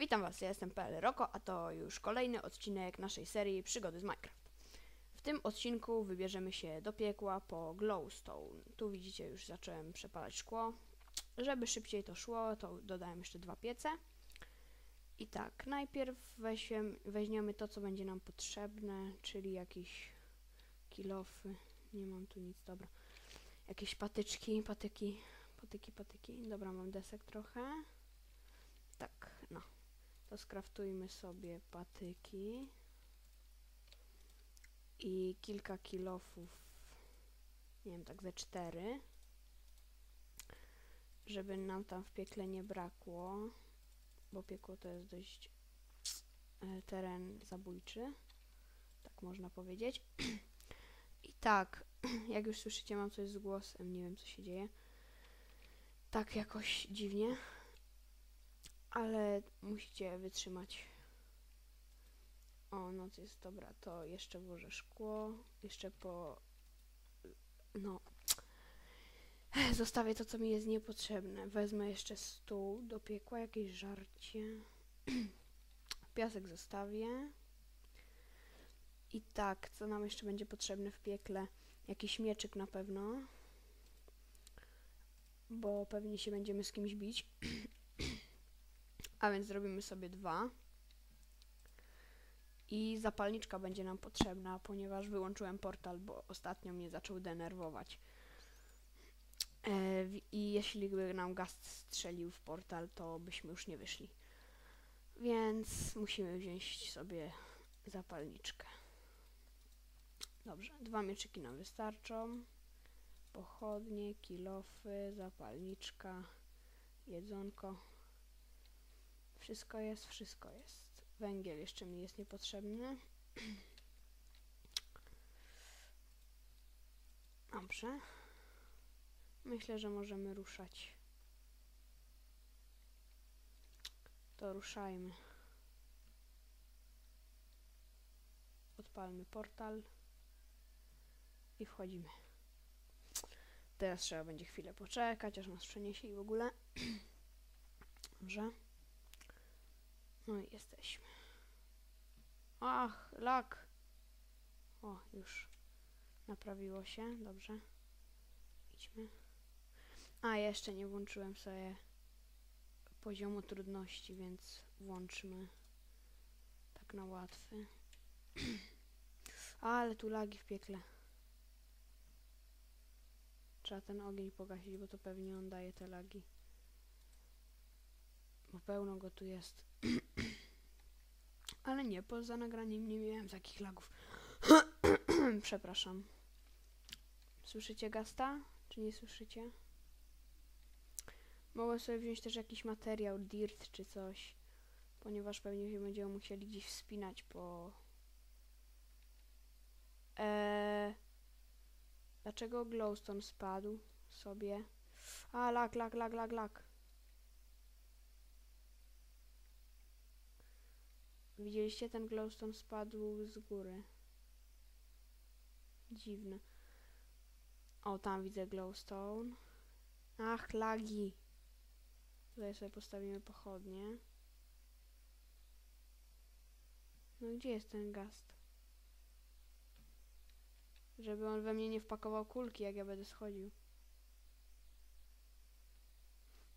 Witam Was, ja jestem PL Roko, a to już kolejny odcinek naszej serii Przygody z Minecraft. W tym odcinku wybierzemy się do piekła po glowstone. Tu widzicie, już zacząłem przepalać szkło. Żeby szybciej to szło, to dodałem jeszcze dwa piece. I tak, najpierw weźmiem, weźmiemy to, co będzie nam potrzebne, czyli jakieś kilofy. Nie mam tu nic, dobra. Jakieś patyczki, patyki, patyki, patyki. Dobra, mam desek trochę. To skraftujmy sobie patyki. I kilka kilofów. Nie wiem, tak ze cztery. Żeby nam tam w piekle nie brakło. Bo piekło to jest dość e, teren zabójczy. Tak można powiedzieć. I tak, jak już słyszycie, mam coś z głosem. Nie wiem, co się dzieje. Tak jakoś dziwnie ale musicie wytrzymać. O, noc jest dobra, to jeszcze włożę szkło, jeszcze po... no... Zostawię to, co mi jest niepotrzebne. Wezmę jeszcze stół do piekła, jakieś żarcie. Piasek zostawię. I tak, co nam jeszcze będzie potrzebne w piekle? Jakiś mieczyk na pewno. Bo pewnie się będziemy z kimś bić. A więc zrobimy sobie dwa. I zapalniczka będzie nam potrzebna, ponieważ wyłączyłem portal, bo ostatnio mnie zaczął denerwować. E, I jeśli by nam gaz strzelił w portal, to byśmy już nie wyszli. Więc musimy wziąć sobie zapalniczkę. Dobrze, dwa mieczyki nam wystarczą. Pochodnie, kilofy, zapalniczka, jedzonko. Wszystko jest, wszystko jest. Węgiel jeszcze mi jest niepotrzebny. Dobrze. Myślę, że możemy ruszać. To ruszajmy. Odpalmy portal i wchodzimy. Teraz trzeba będzie chwilę poczekać, aż nas przeniesie i w ogóle. Dobrze. No i jesteśmy. Ach, lak. O, już naprawiło się. Dobrze. Idźmy. A, jeszcze nie włączyłem sobie poziomu trudności, więc włączmy tak na łatwy. Ale tu lagi w piekle. Trzeba ten ogień pogasić, bo to pewnie on daje te lagi. Bo pełno go tu jest. Ale nie, poza nagraniem nie miałem takich lagów. Przepraszam. Słyszycie gasta? Czy nie słyszycie? Mogłem sobie wziąć też jakiś materiał, dirt czy coś. Ponieważ pewnie się będziemy musieli gdzieś wspinać po... Eee... Dlaczego glowstone spadł sobie? A, lag, lag, lag, lag, lag. Widzieliście, ten glowstone spadł z góry. Dziwne. O, tam widzę glowstone. Ach, lagi. Tutaj sobie postawimy pochodnie. No gdzie jest ten gast? Żeby on we mnie nie wpakował kulki, jak ja będę schodził.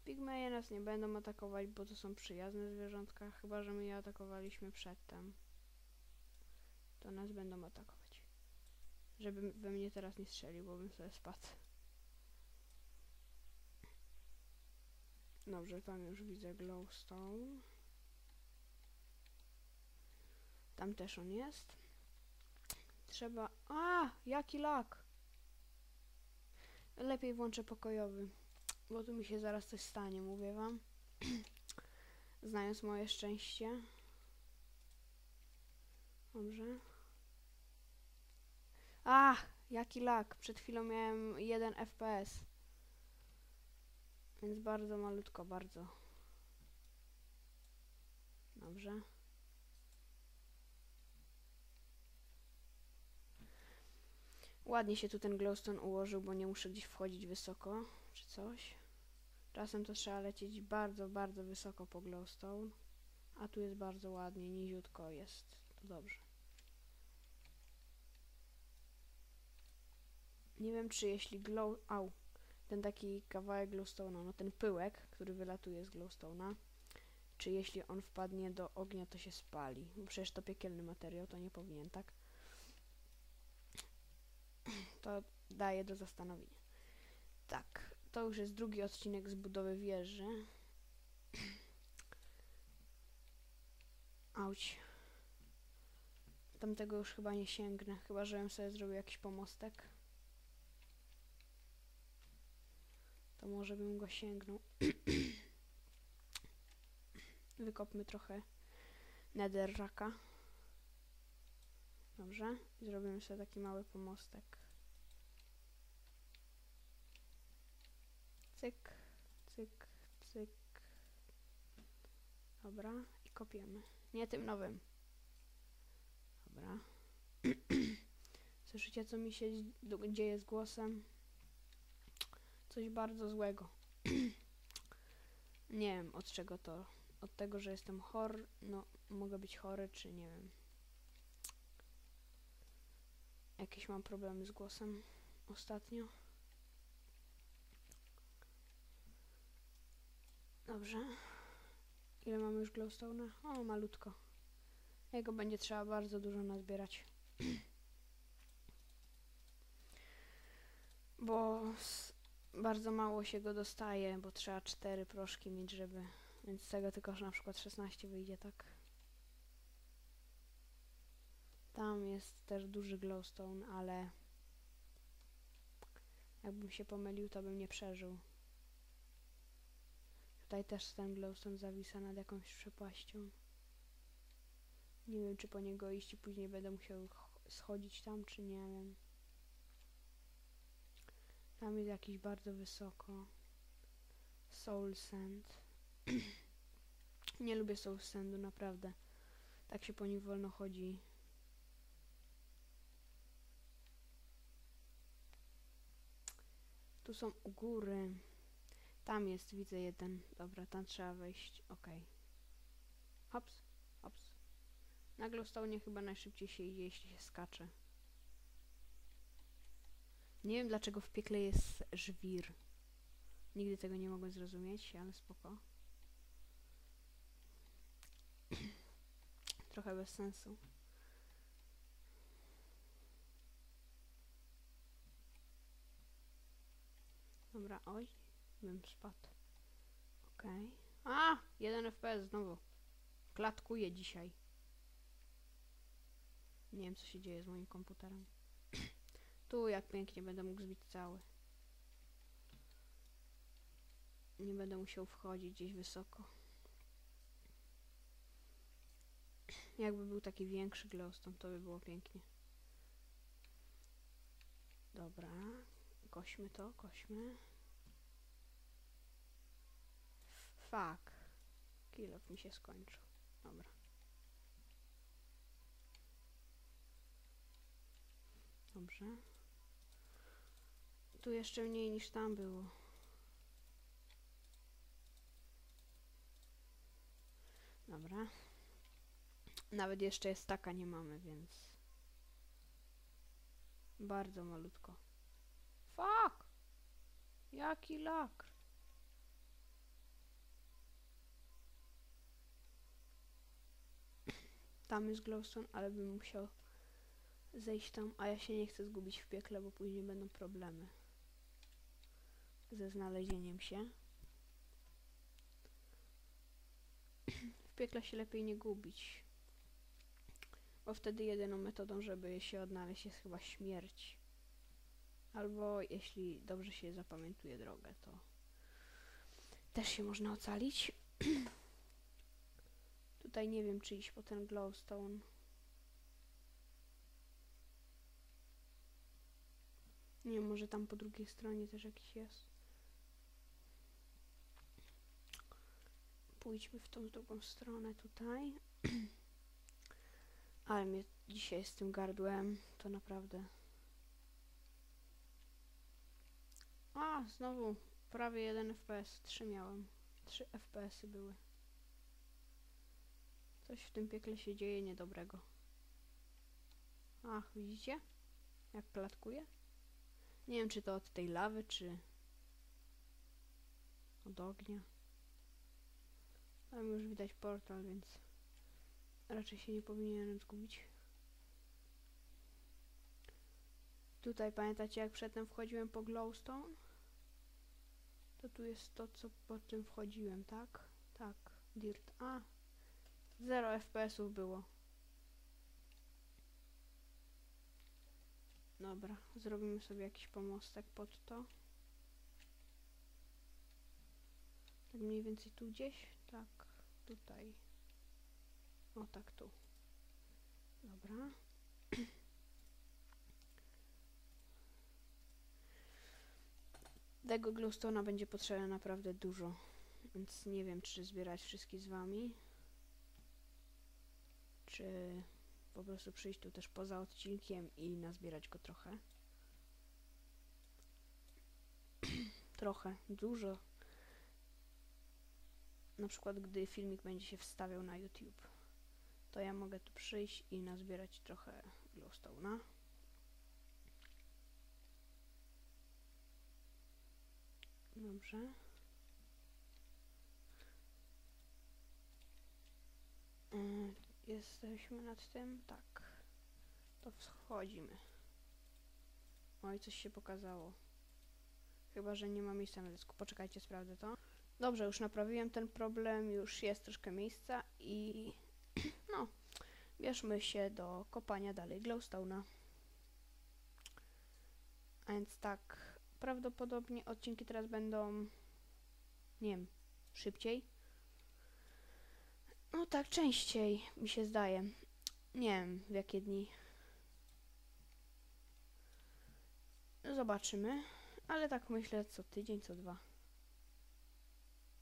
Pigmeje nas nie będą atakować, bo to są przyjazne zwierzątka, chyba że my je atakowaliśmy przedtem. To nas będą atakować. Żeby we mnie teraz nie strzelił, bo bym sobie spadł. Dobrze, tam już widzę glowstone. Tam też on jest. Trzeba... A! Jaki lak! Lepiej włączę pokojowy. Bo tu mi się zaraz coś stanie, mówię wam. Znając moje szczęście. Dobrze. Ach, jaki lag. Przed chwilą miałem 1 FPS. Więc bardzo malutko, bardzo. Dobrze. Ładnie się tu ten glowstone ułożył, bo nie muszę gdzieś wchodzić wysoko, czy coś. Czasem to trzeba lecieć bardzo, bardzo wysoko po glowstone, A tu jest bardzo ładnie, niziutko jest. To dobrze. Nie wiem, czy jeśli glow... Au. Ten taki kawałek glowstone'a, no ten pyłek, który wylatuje z glowstone'a, czy jeśli on wpadnie do ognia, to się spali. Przecież to piekielny materiał, to nie powinien, tak? To daje do zastanowienia. Tak, to już jest drugi odcinek z budowy wieży. Auć. Tamtego już chyba nie sięgnę, chyba że bym sobie zrobił jakiś pomostek. To może bym go sięgnął. Wykopmy trochę netherraka. Dobrze. Zrobimy sobie taki mały pomostek. Cyk, cyk, cyk. Dobra. I kopiemy. Nie tym nowym. Dobra. Słyszycie, co mi się dzieje z głosem? Coś bardzo złego. nie wiem, od czego to. Od tego, że jestem chory. No, mogę być chory, czy nie wiem. Jakieś mam problemy z głosem ostatnio. Dobrze. Ile mamy już glowstone'a? O, malutko. Jego będzie trzeba bardzo dużo nazbierać. Bo bardzo mało się go dostaje, bo trzeba cztery proszki mieć, żeby... Więc z tego tylko że na przykład 16 wyjdzie, tak? Tam jest też duży glowstone, ale... Jakbym się pomylił, to bym nie przeżył. Tutaj też ten glowstone zawisa nad jakąś przepaścią. Nie wiem, czy po niego iść i później będę musiał ch- schodzić tam, czy nie wiem. Tam jest jakiś bardzo wysoko. Soul Sand. nie lubię Soul Sandu, naprawdę. Tak się po nim wolno chodzi. Tu są u góry. Tam jest, widzę jeden. Dobra, tam trzeba wejść. Okej. Hops, hops. Na glowstone chyba najszybciej się idzie, jeśli się skacze. Nie wiem dlaczego w piekle jest żwir. Nigdy tego nie mogłem zrozumieć, ale spoko. Trochę bez sensu. Dobra, oj, bym spadł. Okej. A! Jeden FPS znowu. Klatkuje dzisiaj. Nie wiem, co się dzieje z moim komputerem. tu jak pięknie będę mógł zbić cały. Nie będę musiał wchodzić gdzieś wysoko. Jakby był taki większy glowstone, to by było pięknie. Dobra. Kośmy to, kośmy. Fuck. Kilof mi się skończył. Dobra. Dobrze. Tu jeszcze mniej niż tam było. Dobra. Nawet jeszcze jest taka nie mamy, więc... Bardzo malutko. Fuck! Jaki lakr? Tam jest glowstone, ale bym musiał zejść tam, a ja się nie chcę zgubić w piekle, bo później będą problemy ze znalezieniem się. W piekle się lepiej nie gubić, bo wtedy jedyną metodą, żeby się odnaleźć jest chyba śmierć. Albo jeśli dobrze się zapamiętuje drogę, to też się można ocalić. Tutaj nie wiem, czy iść po ten glowstone. Nie wiem, może tam po drugiej stronie też jakiś jest. Pójdźmy w tą drugą stronę tutaj. Ale mnie dzisiaj z tym gardłem to naprawdę. A, znowu prawie 1 FPS. 3 miałem. 3 FPS-y były. Coś w tym piekle się dzieje niedobrego. Ach, widzicie? Jak klatkuje? Nie wiem, czy to od tej lawy, czy od ognia. Tam już widać portal, więc raczej się nie powinienem zgubić. Tutaj pamiętacie, jak przedtem wchodziłem po glowstone? To tu jest to, co po czym wchodziłem, tak? Tak, dirt. A, 0 FPS-ów było. Dobra, zrobimy sobie jakiś pomostek pod to. Tak mniej więcej tu gdzieś? Tak, tutaj. O, tak tu. Dobra. Tego glowstone'a będzie potrzebne naprawdę dużo, więc nie wiem, czy zbierać wszystkie z wami, czy po prostu przyjść tu też poza odcinkiem i nazbierać go trochę. trochę, dużo. Na przykład, gdy filmik będzie się wstawiał na YouTube, to ja mogę tu przyjść i nazbierać trochę glowstone'a. Dobrze. Jesteśmy nad tym? Tak. To wchodzimy. Oj, coś się pokazało. Chyba, że nie ma miejsca na dysku. Poczekajcie, sprawdzę to. Dobrze, już naprawiłem ten problem, już jest troszkę miejsca i no, bierzmy się do kopania dalej glowstone'a. A więc tak, prawdopodobnie odcinki teraz będą, nie wiem, szybciej. No tak, częściej mi się zdaje. Nie wiem, w jakie dni. Zobaczymy. Ale tak myślę, co tydzień, co dwa.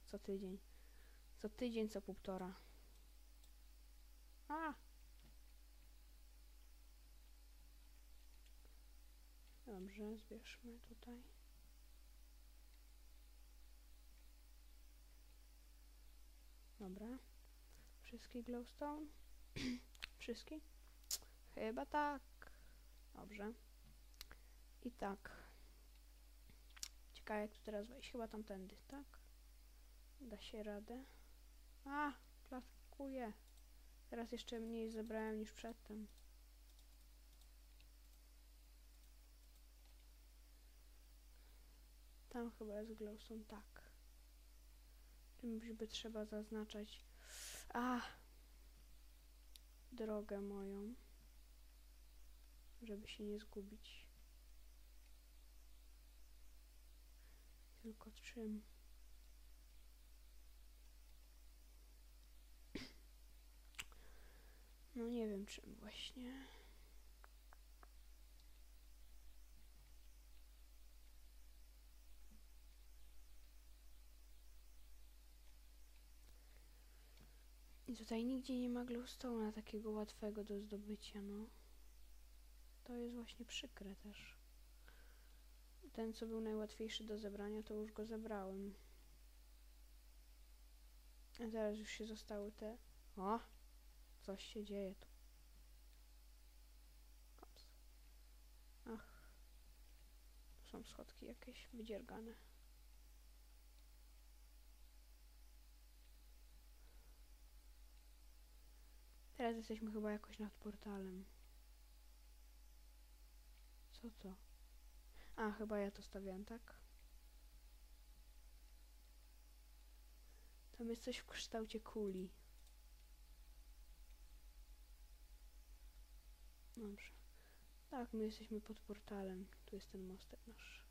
Co tydzień. Co tydzień, co półtora. A! Dobrze, zbierzmy tutaj. Dobra. Wszystkie glowstone? Wszystkie? Chyba tak. Dobrze. I tak. Ciekawe jak tu teraz wejść. Chyba tamtędy, tak? Da się radę. A! Klatkuje. Teraz jeszcze mniej zebrałem niż przedtem. Tam chyba jest glowstone, tak. Czymś by trzeba zaznaczać. A! Drogę moją. Żeby się nie zgubić. Tylko czym? No nie wiem czym właśnie. I tutaj nigdzie nie ma glowstone'a takiego łatwego do zdobycia, no. To jest właśnie przykre też. Ten, co był najłatwiejszy do zebrania, to już go zebrałem. A teraz już się zostały te... O! Coś się dzieje tu. Ops. Ach. Tu są schodki jakieś wydziergane. Teraz jesteśmy chyba jakoś nad portalem. Co to? A, chyba ja to stawiałem, tak? Tam jest coś w kształcie kuli. Dobrze. Tak, my jesteśmy pod portalem. Tu jest ten mostek nasz.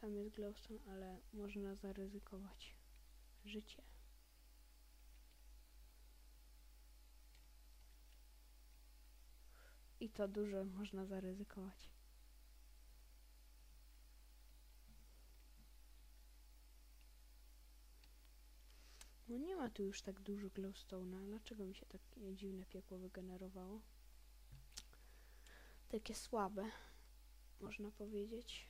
Tam jest glowstone, ale można zaryzykować życie. I to dużo można zaryzykować. No nie ma tu już tak dużo glowstone'a. Dlaczego mi się takie dziwne piekło wygenerowało? Takie słabe, można powiedzieć.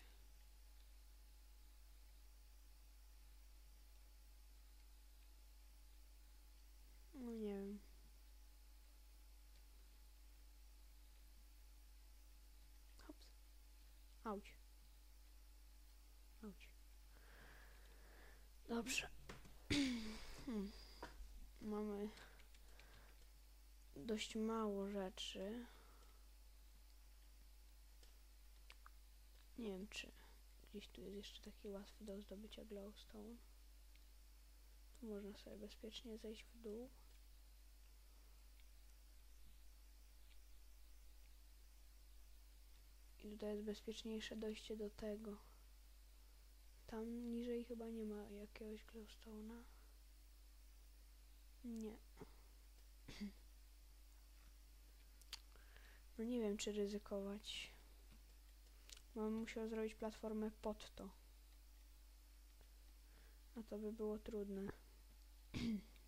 No nie wiem. Auć. Auć. Dobrze. Mamy dość mało rzeczy. Nie wiem, czy gdzieś tu jest jeszcze taki łatwy do zdobycia glowstone. Tu można sobie bezpiecznie zejść w dół. I tutaj jest bezpieczniejsze dojście do tego. Tam niżej chyba nie ma jakiegoś glowstone'a. Nie. No nie wiem, czy ryzykować. Bo musiał zrobić platformę pod to. A to by było trudne.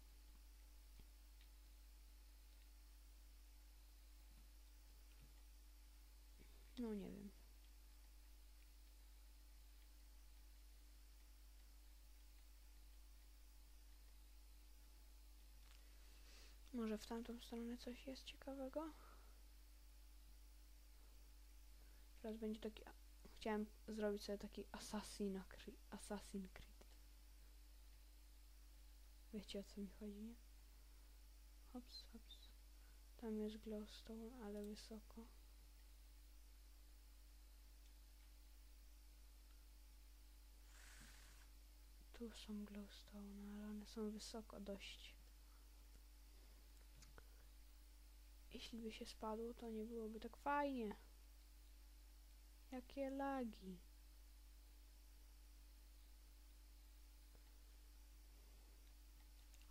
No nie wiem. Może w tamtą stronę coś jest ciekawego? Teraz będzie taki... Chciałem zrobić sobie taki Assassin Creed. Assassin Creed. Wiecie o co mi chodzi, nie? Hops, hops. Tam jest glowstone, ale wysoko. Tu są glowstone, ale one są wysoko dość. Jeśli by się spadło, to nie byłoby tak fajnie. Jakie lagi.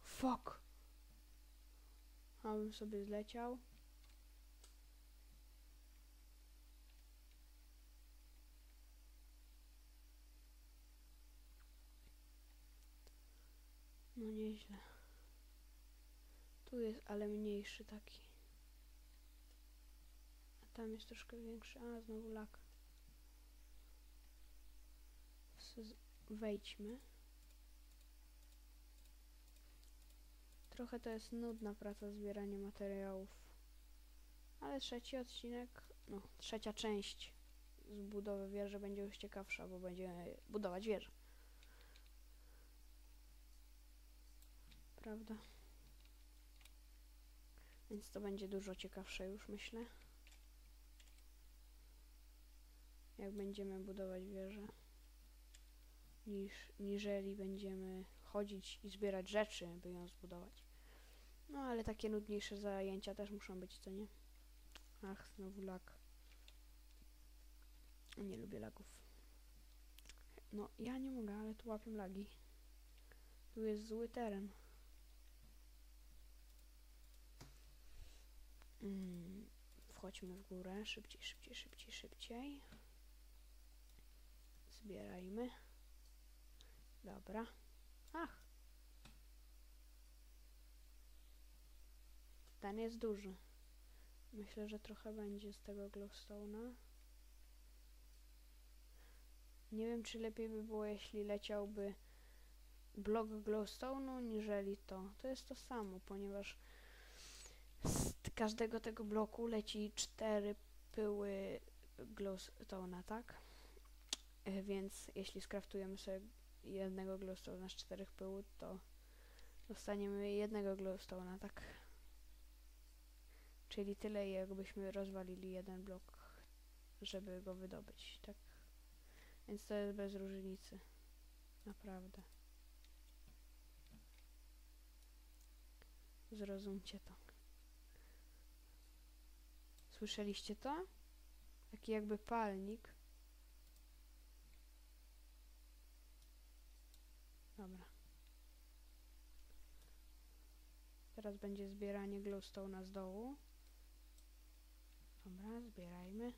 Fuck. Abym sobie zleciał. No nieźle. Tu jest, ale mniejszy taki. A tam jest troszkę większy. A, znowu lak. Wejdźmy. Trochę to jest nudna praca zbieranie materiałów. Ale trzeci odcinek, no trzecia część z budowy wieży będzie już ciekawsza, bo będziemy budować wieżę. Prawda? Więc to będzie dużo ciekawsze już myślę. Jak będziemy budować wieżę. Niż, niżeli będziemy chodzić i zbierać rzeczy, by ją zbudować. No ale takie nudniejsze zajęcia też muszą być, co nie? Ach, znowu lag. Nie lubię lagów. No, ja nie mogę, ale tu łapię lagi. Tu jest zły teren. Mm, wchodźmy w górę. Szybciej, szybciej, szybciej, szybciej. Zbierajmy. Dobra. Ach. Ten jest duży. Myślę, że trochę będzie z tego glowstone'a. Nie wiem, czy lepiej by było, jeśli leciałby blok glowstone'u, niżeli to. To jest to samo, ponieważ każdego tego bloku leci cztery pyły glowstone'a, tak? E, Więc jeśli skraftujemy sobie jednego glowstone'a z czterech pyłów, to dostaniemy jednego glowstone'a, tak? Czyli tyle, jakbyśmy rozwalili jeden blok, żeby go wydobyć, tak? Więc to jest bez różnicy. Naprawdę. Zrozumcie to. Słyszeliście to? Taki jakby palnik. Dobra. Teraz będzie zbieranie glowstone'a z dołu. Dobra, zbierajmy.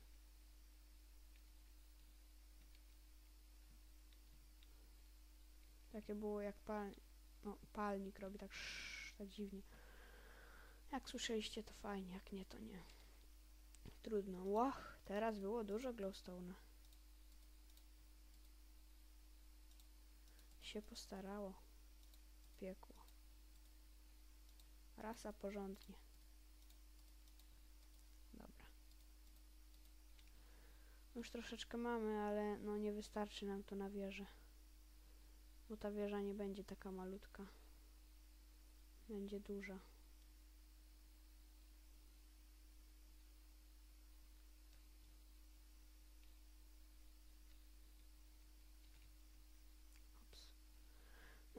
Takie było jak pal... no, palnik robi tak, sz, tak dziwnie. Jak słyszeliście to fajnie, jak nie to nie. Trudno. Łach, teraz było dużo glowstone'a. Się postarało. Piekło. Rasa porządnie. Dobra. Już troszeczkę mamy, ale no nie wystarczy nam to na wieżę. Bo ta wieża nie będzie taka malutka. Będzie duża.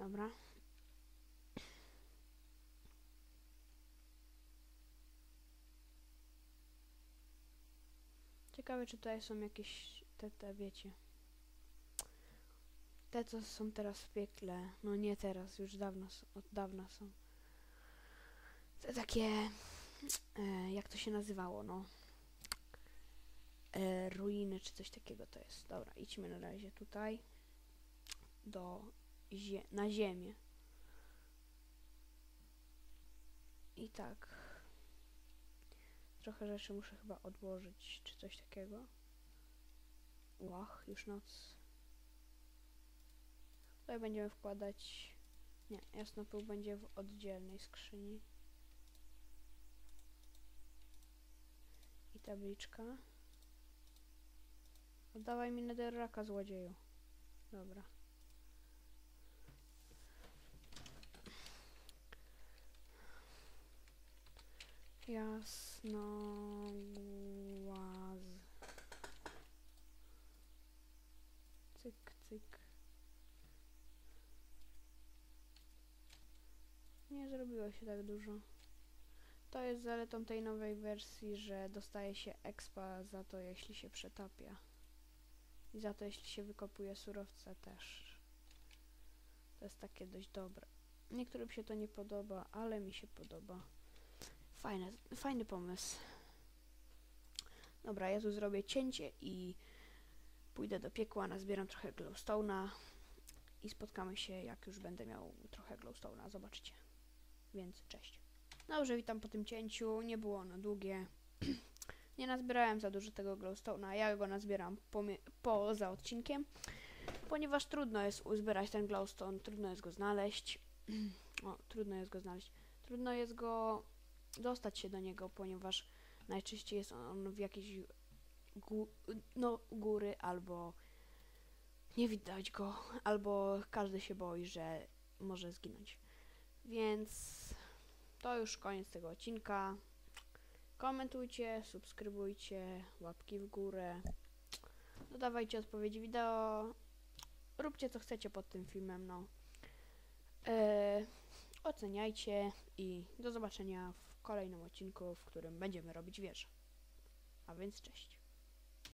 Dobra. Ciekawe, czy tutaj są jakieś te, te wiecie. Te, co są teraz w piekle. No nie teraz, już dawno, od dawna są. Te takie, e, jak to się nazywało, no. E, ruiny, czy coś takiego to jest. Dobra, idźmy na razie tutaj. Do, zie na ziemię. I tak. Trochę rzeczy muszę chyba odłożyć, czy coś takiego. Łach, już noc. Tutaj będziemy wkładać... Nie, jasnopył będzie w oddzielnej skrzyni. I tabliczka. Oddawaj mi netherraka, złodzieju. Dobra. Jasno głaz. Cyk, cyk. Nie zrobiło się tak dużo. To jest zaletą tej nowej wersji, że dostaje się expa za to, jeśli się przetapia. I za to, jeśli się wykopuje surowce też. To jest takie dość dobre. Niektórym się to nie podoba, ale mi się podoba. Fajne, fajny pomysł. Dobra, ja tu zrobię cięcie i pójdę do piekła, nazbieram trochę glowstone'a i spotkamy się, jak już będę miał trochę glowstone'a, zobaczycie. Więc cześć. Dobrze, witam po tym cięciu, nie było ono długie. nie nazbierałem za dużo tego glowstone'a, ja go nazbieram poza odcinkiem, ponieważ trudno jest uzbierać ten glowstone, trudno jest go znaleźć. o, trudno jest go znaleźć. Trudno jest go dostać się do niego, ponieważ najczęściej jest on w jakiejś gó- no, góry albo nie widać go, albo każdy się boi, że może zginąć. Więc to już koniec tego odcinka. Komentujcie, subskrybujcie, łapki w górę. Dodawajcie odpowiedzi wideo. Róbcie co chcecie pod tym filmem, no. Eee, oceniajcie i do zobaczenia w kolejnym odcinku, w którym będziemy robić wieżę. A więc cześć.